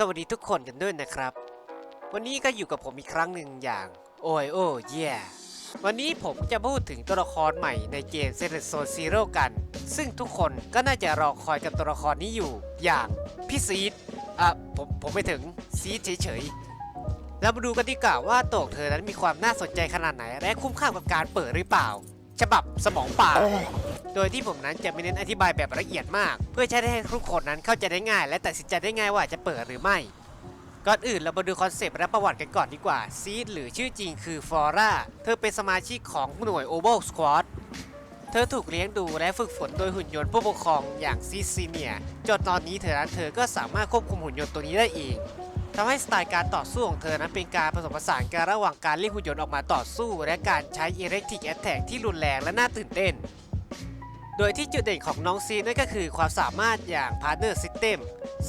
สวัสดีทุกคนกันด้วยนะครับ วันนี้ก็อยู่กับผมอีกครั้งหนึ่งอย่างโอ้ยโอ้เย่วันนี้ผมจะพูดถึงตัวละครใหม่ในเกม s e l e c t Zone Zero กัน ซึ่งทุกคนก็น่าจะรอคอยกับตัวละครนี้อยู่ อย่างพี่ซีดอะผมผมไปถึงซีดเฉยๆแล้วมาดูกันดีกว่าว่าตัวเธอนั้นมีความน่าสนใจขนาดไหน และคุ้มค่ากับการเปิดหรือเปล่า ฉบับสมองป่า โดยที่ผมนั้นจะไม่เน้นอธิบายแบบละเอียดมาก เพื่อใช้ได้ให้ทุกคนนั้นเข้าใจได้ง่าย และตัดสินใจได้ง่ายว่าจะเปิดหรือไม่ ก่อนอื่นเรามาดูคอนเซปต์และประวัติกันก่อนดีกว่าซีดหรือชื่อจริงคือฟอร่าเธอเป็นสมาชิกของหน่วยโอเ l ลสควอตเธอถูกเลี้ยงดูและฝึกฝนโดยหุ่นยนต์ผู้ปกครองอย่างซีซีเนียจนตอนนี้เธอนั้นเธอก็สามารถควบคุมหุ่นยนต์ตัวนี้ได้เองทำให้สไตล์การต่อสู้ของเธอนั้นเป็นการผสมผสานกันระหว่างการเรียกหุ่นยนต์ออกมาต่อสู้ และการใช้อิเล็กทริกแอตแทกที่รุนแรงและน่าตื่นเต้น โดยที่จุดเด่นของน้องซีนั่นก็คือความสามารถอย่าง Partner System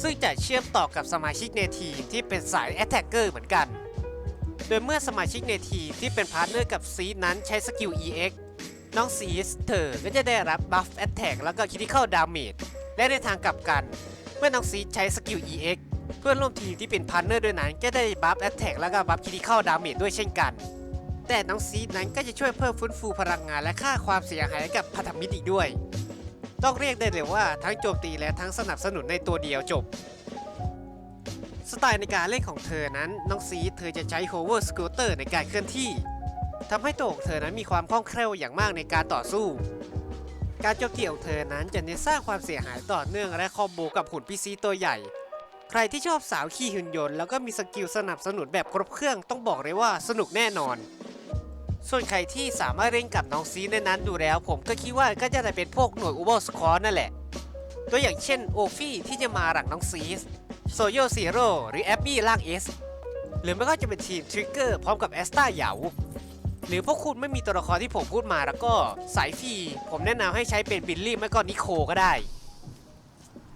ซึ่งจะเชื่อมต่อกับสมาชิกในทีมที่เป็นสาย Attacker เหมือนกัน โดยเมื่อสมาชิกในทีมที่เป็นพาร์ทเนอร์กับซีนั้นใช้สกิล EX น้องซีสเธอก็จะได้รับ Buff Attack แล้วก็ Critical Damage และในทางกลับกัน เมื่อน้องซีใช้สกิล EX เพื่อนร่วมทีมที่เป็นพาร์ทเนอร์ด้วยนั้นก็ได้ Buff Attack แล้วก็ Buff Critical Damage ด้วยเช่นกัน แต่น้องซีดนั้นก็จะช่วยเพิ่มฟื้นฟูพลังงานและค่าความเสียหายกับพันธมิตรอีกด้วย ต้องเรียกได้เลยว่าทั้งโจมตีและทั้งสนับสนุนในตัวเดียวจบ สไตล์ในการเล่นของเธอนั้นน้องซีดเธอจะใช้ hover scooter ในการเคลื่อนที่ทำให้ตัวของเธอนั้นมีความคล่องแคล่วอย่างมากในการต่อสู้ การโจมตีของเธอนั้นจะเน้นสร้างความเสียหายต่อเนื่องและคอมโบกับหุ่นพีซีตัวใหญ่ ใครที่ชอบสาวขี่หุ่นยนต์แล้วก็มีสกิลสนับสนุนแบบครบเครื่องต้องบอกเลยว่าสนุกแน่นอน ส่วนใครที่สามารถเล่นกับน้องซีในนั้นดูแล้ว ผมก็คิดว่าก็จะได้เป็นพวกหน่วยอูเบอร์สคอนั่นแหละ ตัวอย่างเช่นโอฟี่ที่จะมาหลังน้องซีสโซโยซีโร่หรือแอบบี้ล่างเอสหรือไม่ก็จะเป็นทีมทริกเกอร์พร้อมกับแอสตาเหยาหรือพวกคุณไม่มีตัวละครที่ผมพูดมาแล้วก็สายฟรีผมแนะนำให้ใช้เป็นบิลลี่ไม่ก็นิโคก็ได้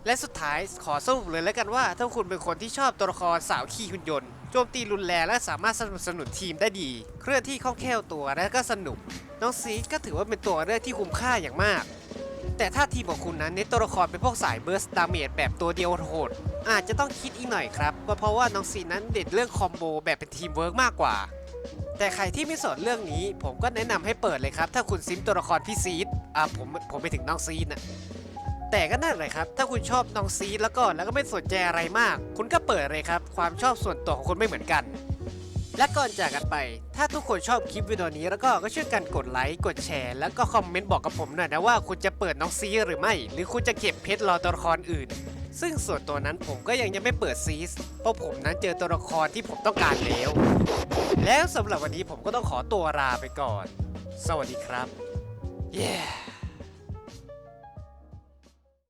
และสุดท้ายขอสรุปเลยแล้วกันว่า ถ้าคุณเป็นคนที่ชอบตัวละครสาวขี่หุ่นยนต์โจมตีรุนแรงและสามารถสนับสนุนทีมได้ดี เคลื่อนที่คล่องแคล่วตัวและก็สนุก น้องซีก็ถือว่าเป็นตัวเลือกที่คุ้มค่าอย่างมาก แต่ถ้าทีมของคุณนั้นเน้นตัวละครเป็นพวกสายเบิร์สดาเมจแบบตัวเดียวโหดอาจจะต้องคิดอีกหน่อยครับก็เพราะว่าน้องซีนั้นเด่นเรื่องคอมโบแบบเป็นทีมเวิร์กมากกว่า แต่ใครที่ไม่สนเรื่องนี้ ผมก็แนะนำให้เปิดเลยครับ ถ้าคุณซิมตัวละครพี่ซีดอ่าผมผมไปถึงน้องซีดนะ แต่ก็นั่นเลยครับ ถ้าคุณชอบน้องซีดแล้วก็แล้วก็ไม่สนใจอะไรมาก คุณก็เปิดเลยครับ ความชอบส่วนตัวของคนไม่เหมือนกัน และก่อนจากกันไป ถ้าทุกคนชอบคลิปวิดีโอนี้แล้วก็ก็ช่วยกันกดไลค์กดแชร์แล้วก็คอมเมนต์บอกกับผมหน่อยนะว่าคุณจะเปิดน้องซีหรือไม่ หรือคุณจะเก็บเพชรรอตัวละครอื่น ซึ่งส่วนตัวนั้นผมก็ยังยังไม่เปิดซีสเพราะผมนั้นเจอตัวละครที่ผมต้องการแล้ว แล้วสำหรับวันนี้ผมก็ต้องขอตัวลาไปก่อน สวัสดีครับเย้